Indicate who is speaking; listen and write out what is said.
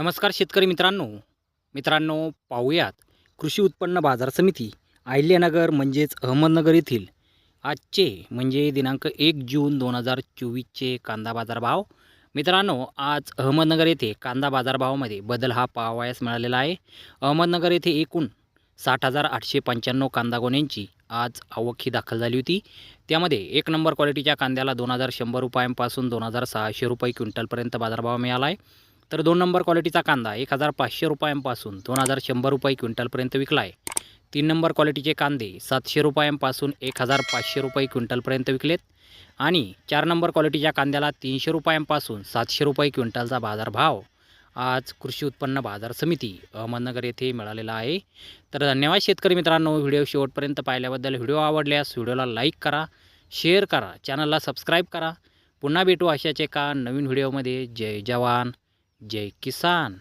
Speaker 1: नमस्कार शेतकरी मित्रांनो. मित्रांनो पाहूयात. कृषी उत्पन्न बाजार समिती आहिल्यानगर म्हणजेच अहमदनगर येथील. आजचे म्हणजे दिनांक एक जून दोन हजार चोवीसचे कांदा बाजारभाव. मित्रांनो आज अहमदनगर येथे कांदा बाजारभावामध्ये बदल हा पाहावयास मिळालेला आहे. अहमदनगर येथे एकूण साठ हजार आठशे पंच्याण्णव कांदा गोण्यांची आज आवक ही दाखल झाली होती. त्यामध्ये एक नंबर क्वालिटीच्या कांद्याला दोन हजार शंभर रुपयांपासून दोन हजार सहाशे रुपये क्विंटलपर्यंत बाजारभाव मिळाला आहे. तर दोन नंबर क्वालिटीचा कांदा एक हजार पाचशे रुपयांपासून दोन हजार शंभर रुपये क्विंटलपर्यंत विकला आहे. तीन नंबर क्वालिटीचे कांदे सातशे रुपयांपासून एक हजार पाचशे रुपये क्विंटलपर्यंत विकलेत. आणि चार नंबर क्वालिटीच्या कांद्याला तीनशे रुपयांपासून सातशे रुपये क्विंटलचा बाजारभाव. आज कृषी उत्पन्न बाजार समिती अहमदनगर येथे मिळालेला आहे. तर धन्यवाद शेतकरी मित्रांनो व्हिडिओ शेवटपर्यंत पाहिल्याबद्दल व्हिडिओ आवडल्यास व्हिडिओला लाईक करा शेअर करा चॅनलला सबस्क्राईब करा. पुन्हा भेटू अशाच एका नवीन व्हिडिओमध्ये. जय जवान. जय किसान